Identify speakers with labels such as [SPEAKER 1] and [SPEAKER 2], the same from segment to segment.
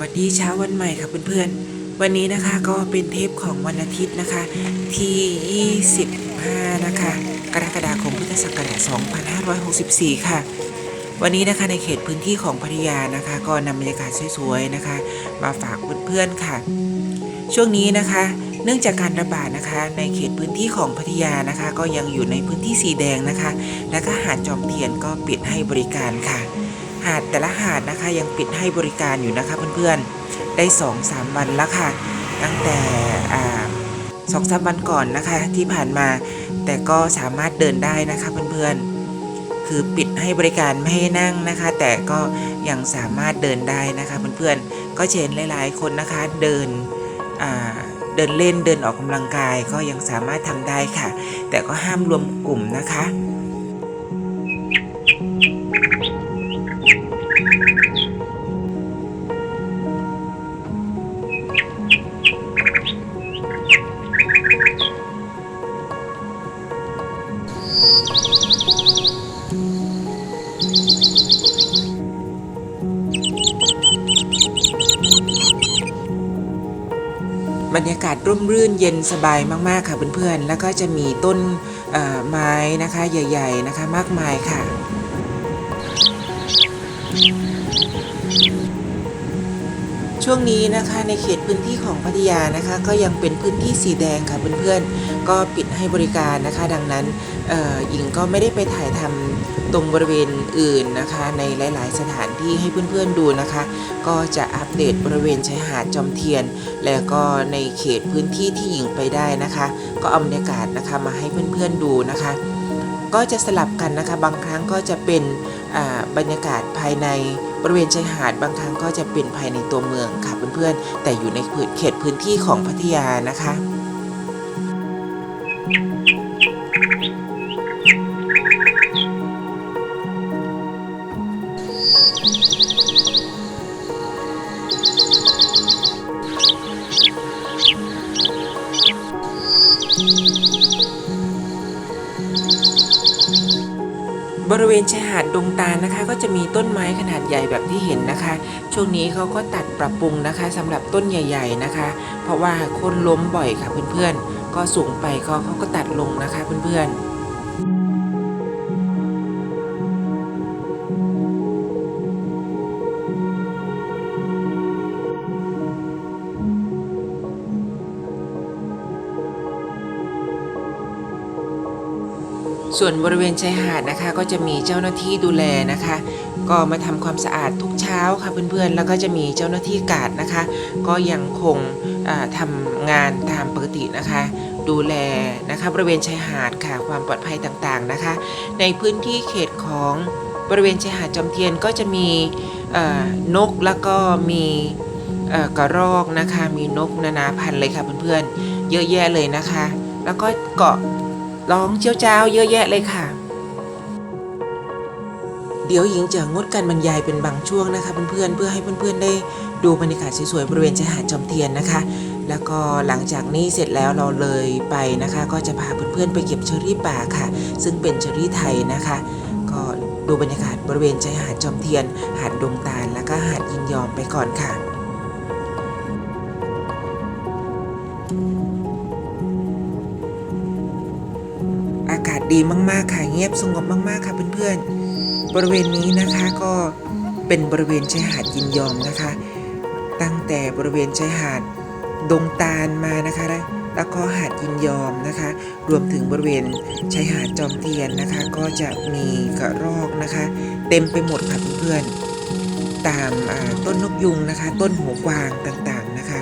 [SPEAKER 1] วัสดีเช้าวันใหม่ค่ะเพื่อนๆ วันนี้นะคะก็เป็นเทปของวันอาทิตย์นะคะ ที่ 25 นะคะ กรกฎาคมพุทธศักราช 2564 ค่ะ วันนี้นะคะในเขตพื้นที่ของพัทยานะคะ ก็นำบรรยากาศสวยๆนะคะ มาฝากเพื่อนๆค่ะ ช่วงนี้นะคะ เนื่องจากการระบาดนะคะ ในเขตพื้นที่ของพัทยานะคะ ก็ยังอยู่ในพื้นที่สีแดงนะคะ และก็หาดจอมเทียนก็ปิดให้บริการค่ะ หาดแต่ละหาดนะคะยังปิดให้บริการอยู่นะคะเพื่อนๆ ได้2อสามวันแล้วค่ะ ตั้งแต่สองสามวันก่อนนะคะที่ผ่านมา แต่ก็สามารถเดินได้นะคะเพื่อนๆ คือปิดให้บริการไม่ให้นั่งนะคะ แต่ก็ยังสามารถเดินได้นะคะเพื่อนๆ ก็เห็นหลายๆคนนะคะเดินเดินเล่นเดินออกกำลังกายก็ยังสามารถทำได้ค่ะ แต่ก็ห้ามรวมกลุ่มนะคะ บรรยากาศร่มรื่นเย็นสบายมาก ๆ ค่ะเพื่อนๆ แล้วก็จะมีต้นไม้นะคะใหญ่ ๆ นะคะมากมายค่ะช่วงนี้นะคะในเขตพื้นที่ของพัทยานะคะ ก็ยังเป็นพื้นที่สีแดงค่ะเพื่อนๆก็ปิดให้บริการนะคะ ดังนั้น หญิงก็ไม่ได้ไปถ่ายทำตรงบริเวณอื่นนะคะ ในหลาย ๆ สถานที่ให้เพื่อน ๆ ดูนะคะ ก็จะอัปเดตบริเวณชายหาดจอมเทียน แล้วก็ในเขตพื้นที่ที่หญิงไปได้นะคะ ก็เอาบรรยากาศนะคะมาให้เพื่อน ๆ ดูนะคะ ก็จะสลับกันนะคะ บางครั้งก็จะเป็นบรรยากาศภายในบริเวณชายหาดบางครั้งก็จะเป็นภายในตัวเมืองค่ะเพื่อนๆแต่อยู่ในเขตพื้นที่ของพัทยานะคะ บริเวณชายหาดดงตาลนะคะ ก็จะมีต้นไม้ขนาดใหญ่แบบที่เห็นนะคะ ช่วงนี้เขาก็ตัดปรับปรุงนะคะสำหรับต้นใหญ่ ๆนะคะ เพราะว่าคนล้มบ่อยค่ะเพื่อนๆก็สูงไปเขาเขาก็ตัดลงนะคะเพื่อนๆ ส่วนบริเวณชายหาดนะคะ ก็จะมีเจ้าหน้าที่ดูแลนะคะ ก็มาทำความสะอาดทุกเช้าค่ะเพื่อนๆ แล้วก็จะมีเจ้าหน้าที่กาดนะคะ ก็ยังคงอ่าทำงานตามปกตินะคะ ดูแลนะคะบริเวณชายหาดค่ะความปลอดภัยต่างๆนะคะ ในพื้นที่เขตของบริเวณชายหาดจอมเทียนก็จะมีนกแล้วก็มีกระรอกนะคะ มีนกนานาพันธุ์เลยค่ะเพื่อนๆ เยอะแยะเลยนะคะ แล้วก็เกาะ ร้องเจียวจ้าวเยอะแยะเลยค่ะ เดี๋ยวหญิงจะงดการบรรยายเป็นบางช่วงนะคะเพื่อนๆเพื่อให้เพื่อนๆได้ดูบรรยากาศสวยๆบริเวณชายหาดจอมเทียนนะคะ แล้วก็หลังจากนี้เสร็จแล้วเราเลยไปนะคะ ก็จะพาเพื่อนๆไปเก็บเชอรี่ป่าค่ะ ซึ่งเป็นเชอรี่ไทยนะคะ ก็ดูบรรยากาศบริเวณชายหาดจอมเทียน หาดดงตาล แล้วก็หาดยินยอมไปก่อนค่ะ ดีมาก ๆ ค่ะ เงียบสงบมาก ๆ ค่ะเพื่อนๆ บริเวณนี้นะคะก็เป็นบริเวณชายหาดยินยอมนะคะ ตั้งแต่บริเวณชายหาดดงตาลมานะคะ แล้วก็หาดยินยอมนะคะ รวมถึงบริเวณชายหาดจอมเทียนนะคะ ก็จะมีกระรอกนะคะ เต็มไปหมดค่ะเพื่อนๆตามต้นนกยุงนะคะ ต้นหัวกวางต่างๆนะคะ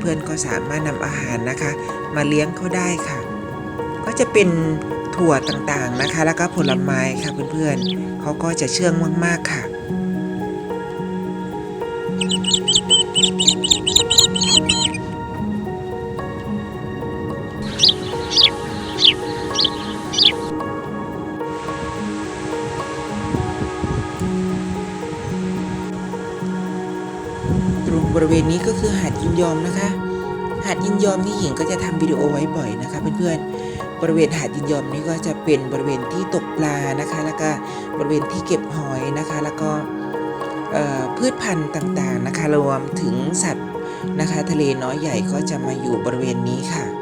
[SPEAKER 1] เพื่อนๆก็สามารถนำอาหารนะคะ มาเลี้ยงเขาได้ค่ะ ก็จะเป็น ถั่วต่างๆนะคะ แล้วก็ผลไม้ค่ะเพื่อนๆเขาก็จะเชื่องมากๆค่ะ ตรงบริเวณนี้ก็คือหาดยินยอมนะคะ หาดยินยอมนี่หญิงก็จะทำวิดีโอไว้บ่อยนะคะเพื่อนๆ บริเวณหาดยินยอมนี้ก็จะเป็นบริเวณที่ตกปลานะคะ แล้วก็บริเวณที่เก็บหอยนะคะ แล้วก็พืชพันธุ์ต่างๆนะคะ รวมถึงสัตว์นะคะ ทะเลน้อยใหญ่ก็จะมาอยู่บริเวณนี้ค่ะ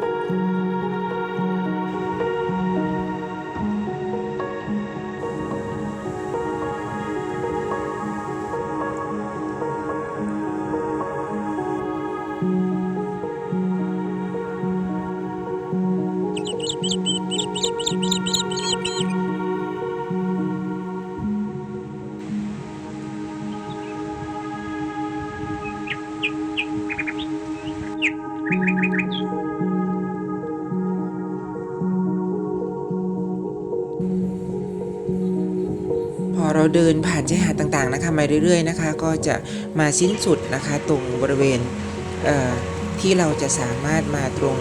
[SPEAKER 1] เราเดินผ่านชายหาดต่างๆนะคะมาเรื่อยๆนะคะ ก็จะมาสิ้นสุดนะคะตรงบริเวณเที่เราจะสามารถมาตรง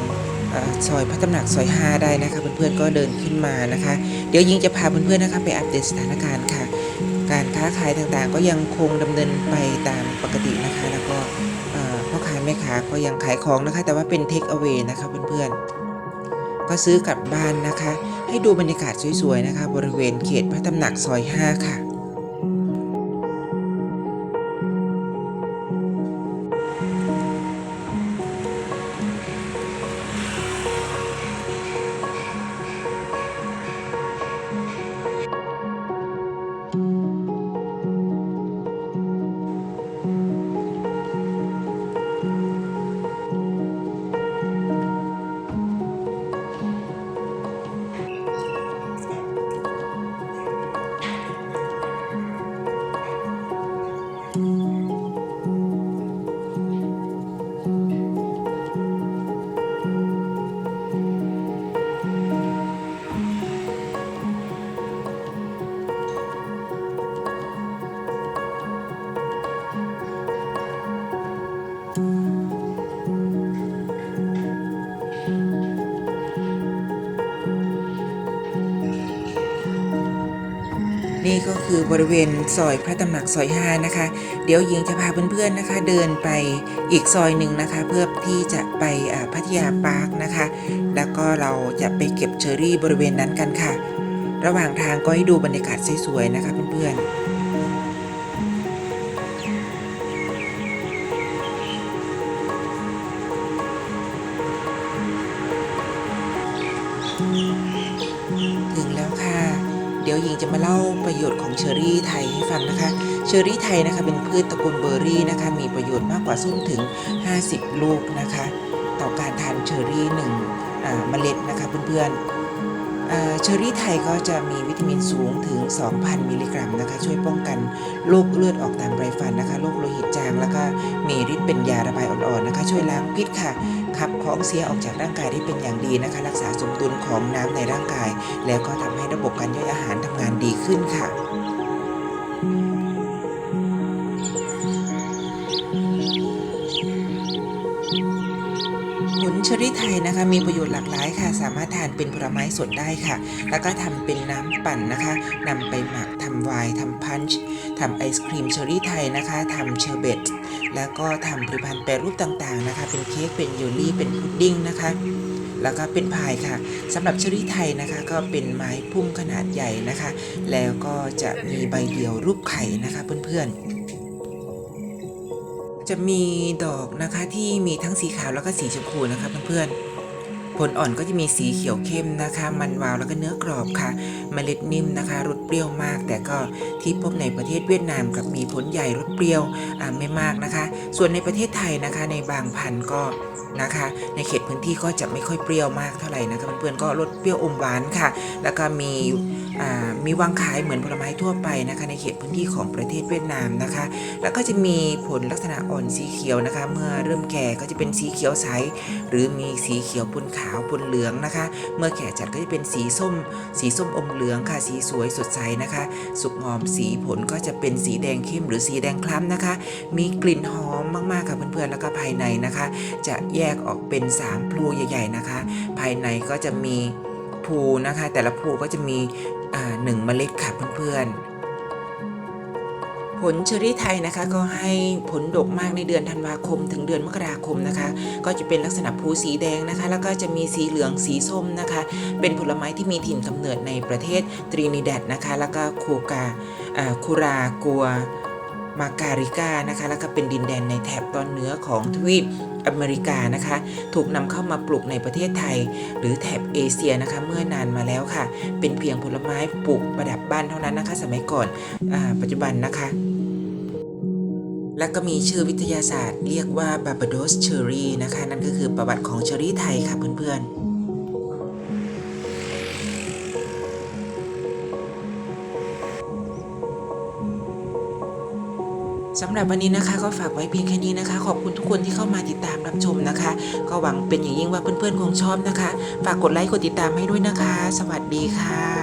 [SPEAKER 1] อซอยพระตำหนักซอย 5 ได้นะคะเพื่อนๆก็เดินขึ้นมานะคะ เดี๋ยวยิงจะพาเพื่อนๆนะคะไปอัปเดตสถานการณ์ค่ะ การค้าขายต่างๆ ก็ยังคงดำเนินไปตามปกตินะคะ แล้วก็พ่อค้าแม่ค้าก็ยังขายของนะคะ แต่ว่าเป็นเทคเอา a y นะคะเพื่อนๆก็ซื้อกลับบ้านนะคะ ให้ดูบรรยากาศสวยๆนะคะ บริเวณเขตพระตำหนักซอย 5 ค่ะ นี่ก็คือบริเวณซอยพระตำหนักซอย5นะคะ เดี๋ยวหญิงจะพาเพื่อนๆนะคะ เดินไปอีกซอยหนึ่งนะคะ เพื่อที่จะไปพัทยาปาร์คนะคะ แล้วก็เราจะไปเก็บเชอรี่บริเวณนั้นกันค่ะ ระหว่างทางก็ให้ดูบรรยากาศสวยๆนะคะเพื่อนๆ ประโยชน์ของเชอรี่ไทยให้ฟังนะคะ เชอรี่ไทยนะคะเป็นพืชตระกูลเบอร์รี่นะคะ มีประโยชน์มากกว่าส้มถึง 50 ลูกนะคะ ต่อการทานเชอรี่หนึ่งเมล็ดนะคะเพื่อนๆเชอรี่ไทยก็จะมีวิตามินสูงถึง 2,000 มิลลิกรัมนะคะ ช่วยป้องกันโรคเลือดออกตามไรฟันนะคะโรคโลหิตจางแล้วก็มีฤทธิ์เป็นยาระบายอ่อนๆนะคะ ช่วยล้างพิษค่ะ ขับของเสียออกจากร่างกายได้เป็นอย่างดีนะคะ รักษาสมดุลของน้ำในร่างกาย แล้วก็ทำให้ระบบการย่อยอาหารทำงานดีขึ้นค่ะผลเชอรี่ไทยนะคะมีประโยชน์หลากหลายค่ะ สามารถทานเป็นผลไม้สดได้ค่ะ แล้วก็ทำเป็นน้ำปั่นนะคะนำไปหมัก ทำไวน์ทำพันช์ทำไอศครีมเชอรี่ไทยนะคะทำเชอร์เบตแล้วก็ทำผลิตภัณฑ์แปรรูปต่างๆนะคะ เป็นเค้กเป็นยลลี่เป็นพุดดิ้งนะคะ แล้วก็เป็นพายค่ะสำหรับเชอรี่ไทยนะคะก็เป็นไม้พุ่มขนาดใหญ่นะคะ แล้วก็จะมีใบเดียวรูปไข่นะคะเพื่อนๆจะมีดอกนะคะที่มีทั้งสีขาวแล้วก็สีชมพูนะคะเพื่อนๆ ผลอ่อนก็จะมีสีเขียวเข้มนะคะ มันวาวแล้วก็เนื้อกรอบค่ะเมล็ดนิ่มนะคะรสเปรี้ยวมาก แต่ก็ที่พบในประเทศเวียดนามกับมีผลใหญ่รสเปรี้ยวไม่มากนะคะ ส่วนในประเทศไทยนะคะในบางพันธุ์ก็นะคะ ในเขตพื้นที่ก็จะไม่ค่อยเปรี้ยวมากเท่าไหร่นะคะเพื่อนๆก็รสเปรี้ยวอมหวานค่ะ แล้วก็มีมีวางขายเหมือนผลไม้ทั่วไปนะคะ ในเขตพื้นที่ของประเทศเวียดนามนะคะ แล้วก็จะมีผลลักษณะอ่อนสีเขียวนะคะ เมื่อเริ่มแก่ก็จะเป็นสีเขียวใสหรือมีสีเขียวปนขาวาวปนเหลืองนะคะ เมื่อแขกจัดก็จะเป็นสีส้ม สีส้มอมเหลืองค่ะ สีสวยสดใสนะคะ สุกงอมสีผลก็จะเป็นสีแดงเข้มหรือสีแดงคล้ำนะคะ มีกลิ่นหอมมากๆค่ะเพื่อนๆแล้วก็ภายในนะคะ จะแยกออกเป็น3พลูใหญ่ ๆนะคะ ภายในก็จะมีพลูนะคะ แต่ละพลูก็จะมีหนึ่งเมล็ดค่ะเพื่อนๆ ผลเชอรี่ไทยนะคะก็ให้ผลดกมากในเดือนธันวาคม ถึงเดือนมกราคมนะคะ ก็จะเป็นลักษณะภูสีแดงนะคะ แล้วก็จะมีสีเหลืองสีส้มนะคะ เป็นผลไม้ที่มีถิ่นกำเนิดในประเทศตรินิแดดนะคะ แล้วก็คูกาอ่าคูรากัวมาการิกานะคะ แล้วก็เป็นดินแดนในแถบตอนเหนือของทวีปอเมริกานะคะ ถูกนำเข้ามาปลูกในประเทศไทย หรือแถบเอเชียนะคะ เมื่อนานมาแล้วค่ะ เป็นเพียงผลไม้ปลูกประดับบ้านเท่านั้นนะคะ สมัยก่อนอปัจจุบันนะคะ และก็มีชื่อวิทยาศาสตร์เรียกว่าบาบาโดสเชอรี่นะคะ นั่นก็คือประวัติของเชอรี่ไทยค่ะเพื่อนๆสำหรับวันนี้นะคะก็ฝากไว้เพียงแค่นี้นะคะ ขอบคุณทุกคนที่เข้ามาติดตามรับชมนะคะ ก็หวังเป็นอย่างยิ่งว่าเพื่อนๆคงชอบนะคะ ฝากกดไลค์กดติดตามให้ด้วยนะคะ สวัสดีค่ะ